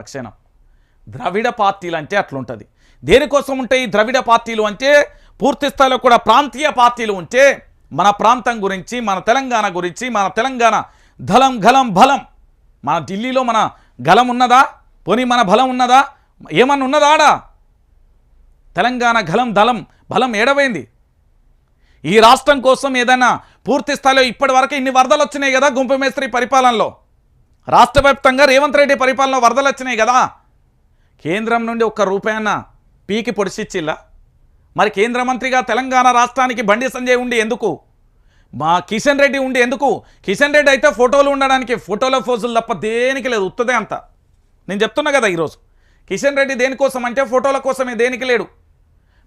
లక్షణం ద్రవిడ పార్టీలు అంటే అట్లుంటుంది. దేనికోసం ఉంటాయి ఈ ద్రవిడ పార్టీలు అంటే పూర్తి స్థాయిలో కూడా ప్రాంతీయ పార్టీలు ఉంటే మన ప్రాంతం గురించి మన తెలంగాణ గురించి మన తెలంగాణ ధలం గలం బలం మన ఢిల్లీలో మన గలం ఉన్నదా? పోనీ మన బలం ఉన్నదా? ఏమన్నా ఉన్నదా ఆడా? తెలంగాణ గలం దళం బలం ఏడవైంది. ఈ రాష్ట్రం కోసం ఏదైనా పూర్తి స్థాయిలో ఇప్పటి వరకు ఇన్ని వరదలు వచ్చినాయి కదా గుంపమేస్త్రి పరిపాలనలో. రాష్ట్ర వ్యాప్తంగా రేవంత్ రెడ్డి పరిపాలన వరదలు వచ్చినాయి కదా. కేంద్రం నుండి ఒక్క రూపాయన పీకి పొడిచిచ్చిల్లా? మరి కేంద్ర మంత్రిగా తెలంగాణ రాష్ట్రానికి బండి సంజయ్ ఉండి ఎందుకు? మా కిషన్ రెడ్డి ఉండి ఎందుకు? కిషన్ రెడ్డి అయితే ఫోటోలు ఉండడానికి ఫోటోలో ఫోజులు తప్ప దేనికి లేదు ఉత్తదే అంత. నేను చెప్తున్నా కదా ఈరోజు. కిషన్ రెడ్డి దేనికోసం అంటే ఫోటోల కోసమే దేనికి లేడు?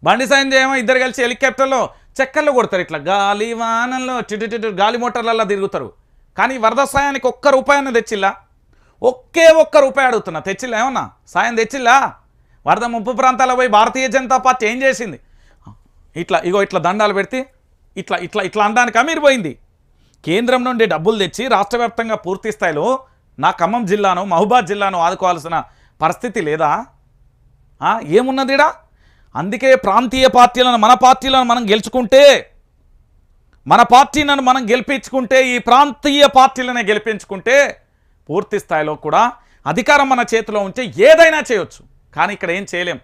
బండి సంజయ్ ఇద్దరు కలిసి హెలికాప్టర్లో చెక్కర్లు కొడతారు ఇట్లా గాలి వానల్లో చిటు గాలి మోటార్లలో తిరుగుతారు. కానీ వరద సాయానికి ఒక్క రూపాయన్న తెచ్చిల్లా? ఒకే ఒక్క రూపాయి అడుగుతున్నా. తెచ్చిల్లా ఏమన్నా? సాయం తెచ్చిల్లా? వరద ముప్పు ప్రాంతాల్లో పోయి భారతీయ జనతా పార్టీ ఏం చేసింది? ఇట్లా ఇగో ఇట్లా దండాలు పెడితే ఇట్లా ఇట్లా ఇట్లా అనడానికా మీరు పోయింది. కేంద్రం నుండి డబ్బులు తెచ్చి రాష్ట్రవ్యాప్తంగా పూర్తి స్థాయిలో నా ఖమ్మం జిల్లాను మహబూబాద్ జిల్లాను ఆదుకోవాల్సిన పరిస్థితి లేదా? ఏమున్నదిడా? అందుకే ప్రాంతీయ పార్టీలను మన పార్టీలను మనం గెలుచుకుంటే మన పార్టీలను మనం గెలిపించుకుంటే ఈ ప్రాంతీయ పార్టీలనే గెలిపించుకుంటే పూర్తి స్థాయిలో కూడా అధికారం మన చేతిలో ఉంటే ఏదైనా చేయొచ్చు. కానీ ఇక్కడ ఏం చేయలేం.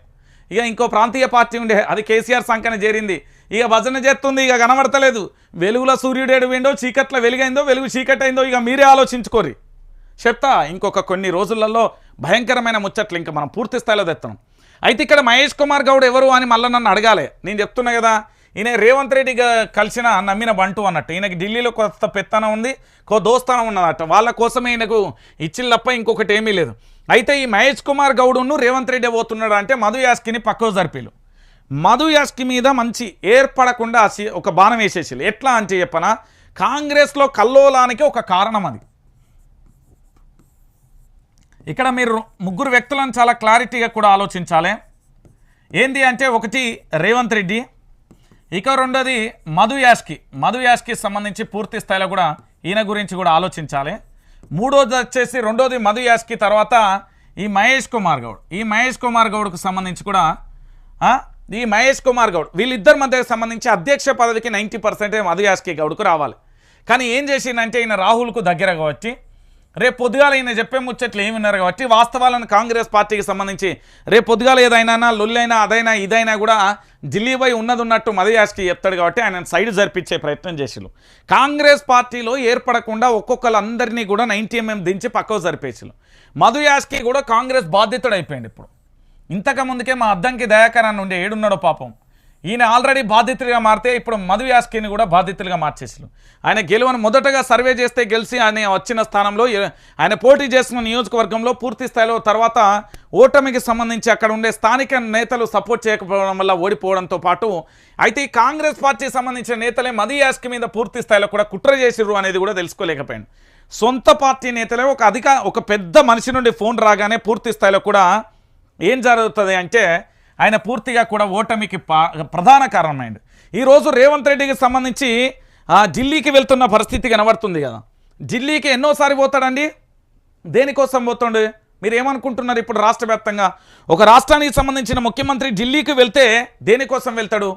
ఇక ఇంకో ప్రాంతీయ పార్టీ ఉండే అది కేసీఆర్ సంఖ్యన చేరింది. ఇక భజన చేస్తుంది ఇక కనబడతలేదు. వెలుగులో సూర్యుడేడు విండో చీకట్ల వెలుగైందో వెలుగు చీకటైందో ఇక మీరే ఆలోచించుకోరి. చెప్తా ఇంకొక కొన్ని రోజులలో భయంకరమైన ముచ్చట్లు ఇంకా మనం పూర్తి స్థాయిలో తెస్తాం అయితే ఇక్కడ మహేష్ కుమార్ గౌడ్ ఎవరు అని మళ్ళీ నన్ను అడగాలి. నేను చెప్తున్నా కదా ఈయన రేవంత్ రెడ్డి కలిసిన నమ్మిన బంటు అన్నట్టు. ఈయనకి ఢిల్లీలో కొత్త పెత్తనం ఉంది కో దోస్తానం ఉన్నదట. వాళ్ళ కోసమే ఈయనకు ఇచ్చిల్లప్ప ఇంకొకటి ఏమీ లేదు. అయితే ఈ మహేష్ కుమార్ గౌడును రేవంత్ రెడ్డి పోతున్నాడు అంటే మధు యాస్కిని పక్కకు జరిపిలు. మధు యాస్కి మీద మంచి ఏర్పడకుండా ఒక బాణం వేసేసి ఎట్లా అంటే చెప్పనా? కాంగ్రెస్లో కల్లోలానికి ఒక కారణం అది. ఇక్కడ మీరు ముగ్గురు వ్యక్తులను చాలా క్లారిటీగా కూడా ఆలోచించాలి. ఏంది అంటే ఒకటి రేవంత్ రెడ్డి ఇక రెండోది మధు యాస్కి. మధు యాస్కి సంబంధించి పూర్తి స్థాయిలో కూడా ఈయన గురించి కూడా ఆలోచించాలి. మూడోది వచ్చేసి రెండోది మధు యాస్కి తర్వాత ఈ మహేష్ కుమార్ గౌడ్. ఈ మహేష్ కుమార్ గౌడ్కు సంబంధించి కూడా ఈ మహేష్ కుమార్ గౌడ్ వీళ్ళిద్దరి మధ్యకి సంబంధించి అధ్యక్ష పదవికి నైంటీ పర్సెంటే మధు యాస్కి గౌడ్కు రావాలి. కానీ ఏం చేసిందంటే ఈయన రాహుల్కు దగ్గరగా వచ్చి రేపు పొద్దుగాల ఈయన చెప్పే ముచ్చట్లు ఏమి ఉన్నారు కాబట్టి వాస్తవాలను కాంగ్రెస్ పార్టీకి సంబంధించి రేపు పొద్దుగాల ఏదైనా లొల్లైనా అదైనా ఇదైనా కూడా ఢిల్లీ ఉన్నది ఉన్నట్టు మదయాస్కి చెప్తాడు కాబట్టి ఆయన సైడ్ జరిపించే ప్రయత్నం చేసిళ్ళు. కాంగ్రెస్ పార్టీలో ఏర్పడకుండా ఒక్కొక్కళ్ళందరినీ కూడా నైన్టీ ఎంఎం దించి పక్కకు జరిపేసిళ్ళు. మధు యాస్కి కూడా కాంగ్రెస్ బాధితుడు అయిపోయింది ఇప్పుడు. ఇంతకు ముందుకే మా అద్దంకి దయాకరాన్ని ఉండే ఏడున్నాడో పాపం. ఈయన ఆల్రెడీ బాధితులుగా మారితే ఇప్పుడు మధు యాస్కిని కూడా బాధితులుగా మార్చేసారు ఆయన గెలువను మొదటగా సర్వే చేస్తే గెలిచి ఆయన వచ్చిన స్థానంలో ఆయన పోటీ చేసిన నియోజకవర్గంలో పూర్తి స్థాయిలో తర్వాత ఓటమికి సంబంధించి అక్కడ ఉండే స్థానిక నేతలు సపోర్ట్ చేయకపోవడం వల్ల ఓడిపోవడంతో పాటు అయితే ఈ కాంగ్రెస్ పార్టీకి సంబంధించిన నేతలే మధు యాస్కి మీద పూర్తి స్థాయిలో కూడా కుట్ర చేసిర్రు అనేది కూడా తెలుసుకోలేకపోయాడు సొంత పార్టీ నేతలే ఒక అధిక ఒక పెద్ద మనిషి నుండి ఫోన్ రాగానే పూర్తి స్థాయిలో కూడా ఏం జరుగుతుంది అంటే ఆయన పూర్తిగా కూడా ఓటమికి ప్రధాన కారణమైంది. ఈరోజు రేవంత్ రెడ్డికి సంబంధించి ఆ, ఢిల్లీకి వెళ్తున్న పరిస్థితి కనబడుతుంది కదా. ఢిల్లీకి ఎన్నోసారి పోతాడండి? దేనికోసం పోతుండే? మీరు ఏమనుకుంటున్నారు ఇప్పుడు రాష్ట్ర వ్యాప్తంగా? ఒక రాష్ట్రానికి సంబంధించిన ముఖ్యమంత్రి ఢిల్లీకి వెళ్తే దేనికోసం వెళ్తాడు?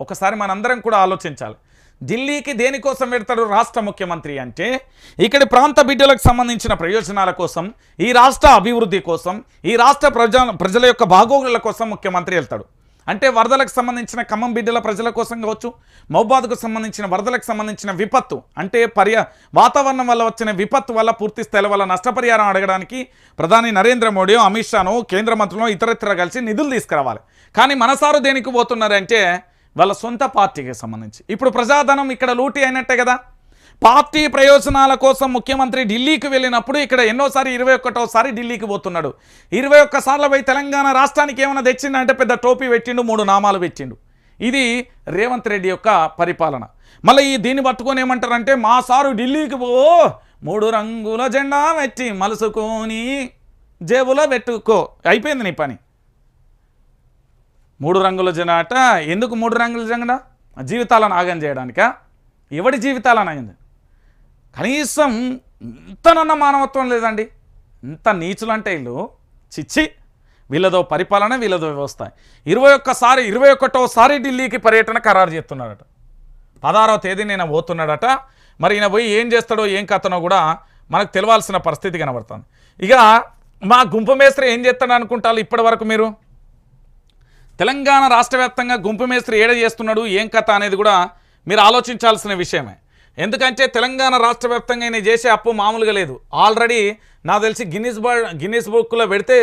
ఒకసారి మనందరం కూడా ఆలోచించాలి. ఢిల్లీకి దేనికోసం వెళ్తాడు రాష్ట్ర ముఖ్యమంత్రి అంటే ఇక్కడి ప్రాంత బిడ్డలకు సంబంధించిన ప్రయోజనాల కోసం ఈ రాష్ట్ర అభివృద్ధి కోసం ఈ రాష్ట్ర ప్రజ ప్రజల యొక్క బాగోగుల కోసం ముఖ్యమంత్రి వెళ్తాడు. అంటే వరదలకు సంబంధించిన ఖమ్మం బిడ్డల ప్రజల కోసం కావచ్చు మహబాద్కు సంబంధించిన వరదలకు సంబంధించిన విపత్తు అంటే పర్య వాతావరణం వల్ల వచ్చిన విపత్తు వల్ల పూర్తి స్థాయిల వల్ల నష్టపరిహారం అడగడానికి ప్రధాని నరేంద్ర మోడీ అమిత్ షాను కేంద్ర మంత్రులను ఇతరత్ర కలిసి నిధులు తీసుకురావాలి. కానీ మనసారు దేనికి పోతున్నారంటే వాళ్ళ సొంత పార్టీకి సంబంధించి. ఇప్పుడు ప్రజాధనం ఇక్కడ లూటీ అయినట్టే కదా. పార్టీ ప్రయోజనాల కోసం ముఖ్యమంత్రి ఢిల్లీకి వెళ్ళినప్పుడు ఇక్కడ ఎన్నోసారి ఇరవై ఒక్కటోసారి ఢిల్లీకి పోతున్నాడు. ఇరవై ఒక్కసార్లు పోయి తెలంగాణ రాష్ట్రానికి ఏమైనా తెచ్చిండంటే పెద్ద టోపీ పెట్టిండు మూడు నామాలు పెట్టిండు. ఇది రేవంత్ రెడ్డి యొక్క పరిపాలన. మళ్ళీ ఈ దీన్ని పట్టుకొని ఏమంటారంటే మా సారు ఢిల్లీకి పో మూడు రంగుల జెండా పెట్టి మలుసుకొని జేబులో పెట్టుకో. అయిపోయింది నీ పని. మూడు రంగుల జనాట. ఎందుకు మూడు రంగుల జెండా జీవితాలను ఆగం చేయడానికా? ఎవడి జీవితాలను ఆగింది కనీసం ఇంతనన్న మానవత్వం లేదండి. ఇంత నీచులంటే వీళ్ళు చిచ్చి వీళ్ళదో పరిపాలన వీళ్ళదో వ్యవస్థ. ఇరవై ఒక్కసారి ఇరవై ఒకటోసారి ఢిల్లీకి పర్యటన ఖరారు చేస్తున్నాడట. పదహారవ తేదీ నేను పోతున్నాడట. మరి ఈయన పోయి ఏం చేస్తాడో ఏం కథనో కూడా మనకు తెలియాల్సిన పరిస్థితి కనబడుతుంది. ఇక మా గుంపు మేస్త్రి ఏం చేస్తాడు అనుకుంటారు ఇప్పటి వరకు మీరు? తెలంగాణ రాష్ట్ర వ్యాప్తంగా గుంపు మేస్త్రి ఏడ చేస్తున్నాడు ఏం కథ అనేది కూడా మీరు ఆలోచించాల్సిన విషయమే. ఎందుకంటే తెలంగాణ రాష్ట్ర వ్యాప్తంగా చేసే అప్పు మామూలుగా లేదు. ఆల్రెడీ నాకు తెలిసి గిన్నిస్ బర్డ్ గిన్నీస్ బుక్లో పెడితే